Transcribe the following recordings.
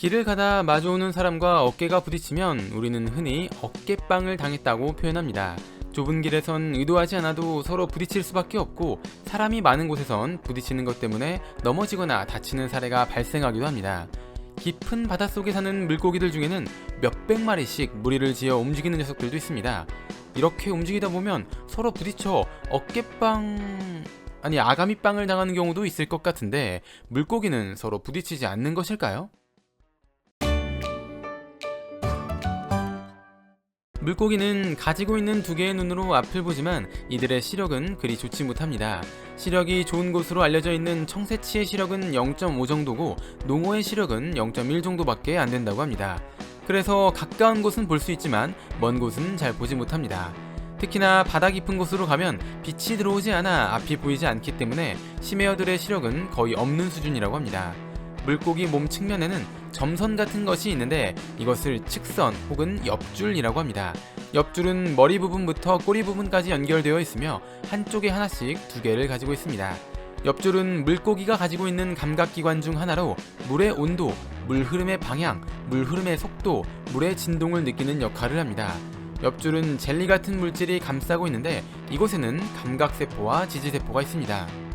길을 가다 마주오는 사람과 어깨가 부딪히면 우리는 흔히 어깨빵을 당했다고 표현합니다. 좁은 길에선 의도하지 않아도 서로 부딪힐 수밖에 없고 사람이 많은 곳에선 부딪히는 것 때문에 넘어지거나 다치는 사례가 발생하기도 합니다. 깊은 바닷속에 사는 물고기들 중에는 몇백 마리씩 무리를 지어 움직이는 녀석들도 있습니다. 이렇게 움직이다 보면 서로 부딪혀 어깨빵 아니 아가미빵을 당하는 경우도 있을 것 같은데 물고기는 서로 부딪히지 않는 것일까요? 물고기는 가지고 있는 두 개의 눈으로 앞을 보지만 이들의 시력은 그리 좋지 못합니다. 시력이 좋은 곳으로 알려져 있는 청새치의 시력은 0.5 정도고 농어의 시력은 0.1 정도밖에 안 된다고 합니다. 그래서 가까운 곳은 볼 수 있지만 먼 곳은 잘 보지 못합니다. 특히나 바다 깊은 곳으로 가면 빛이 들어오지 않아 앞이 보이지 않기 때문에 심해어들의 시력은 거의 없는 수준이라고 합니다. 물고기 몸 측면에는 점선 같은 것이 있는데 이것을 측선 혹은 옆줄이라고 합니다. 옆줄은 머리 부분부터 꼬리 부분까지 연결되어 있으며 한쪽에 하나씩 두 개를 가지고 있습니다. 옆줄은 물고기가 가지고 있는 감각기관 중 하나로 물의 온도, 물 흐름의 방향, 물 흐름의 속도, 물의 진동을 느끼는 역할을 합니다. 옆줄은 젤리 같은 물질이 감싸고 있는데 이곳에는 감각세포와 지지세포가 있습니다.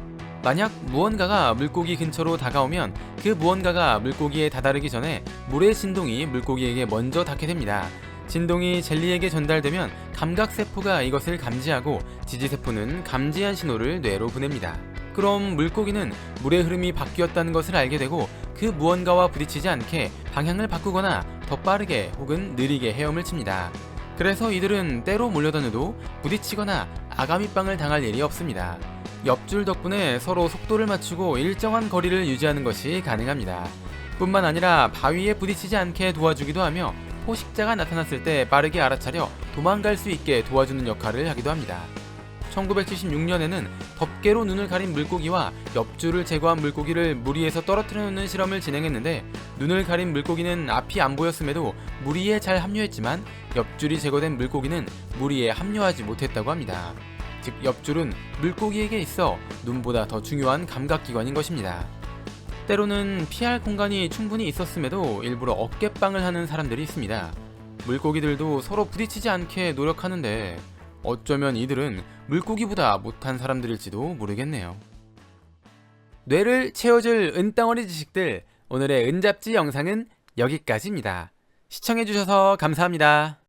만약 무언가가 물고기 근처로 다가오면 그 무언가가 물고기에 다다르기 전에 물의 진동이 물고기에게 먼저 닿게 됩니다. 진동이 젤리에게 전달되면 감각세포가 이것을 감지하고 지지세포는 감지한 신호를 뇌로 보냅니다. 그럼 물고기는 물의 흐름이 바뀌었다는 것을 알게 되고 그 무언가와 부딪히지 않게 방향을 바꾸거나 더 빠르게 혹은 느리게 헤엄을 칩니다. 그래서 이들은 때로 몰려다녀도 부딪히거나 아가미빵을 당할 일이 없습니다. 옆줄 덕분에 서로 속도를 맞추고 일정한 거리를 유지하는 것이 가능합니다. 뿐만 아니라 바위에 부딪히지 않게 도와주기도 하며 포식자가 나타났을 때 빠르게 알아차려 도망갈 수 있게 도와주는 역할을 하기도 합니다. 1976년에는 덮개로 눈을 가린 물고기와 옆줄을 제거한 물고기를 물 위에서 떨어뜨려 놓는 실험을 진행했는데 눈을 가린 물고기는 앞이 안 보였음에도 물 위에 잘 합류했지만 옆줄이 제거된 물고기는 물 위에 합류하지 못했다고 합니다. 즉 옆줄은 물고기에게 있어 눈보다 더 중요한 감각기관인 것입니다. 때로는 피할 공간이 충분히 있었음에도 일부러 어깨빵을 하는 사람들이 있습니다. 물고기들도 서로 부딪히지 않게 노력하는데 어쩌면 이들은 물고기보다 못한 사람들일지도 모르겠네요. 뇌를 채워줄 은덩어리 지식들 오늘의 은잡지 영상은 여기까지입니다. 시청해주셔서 감사합니다.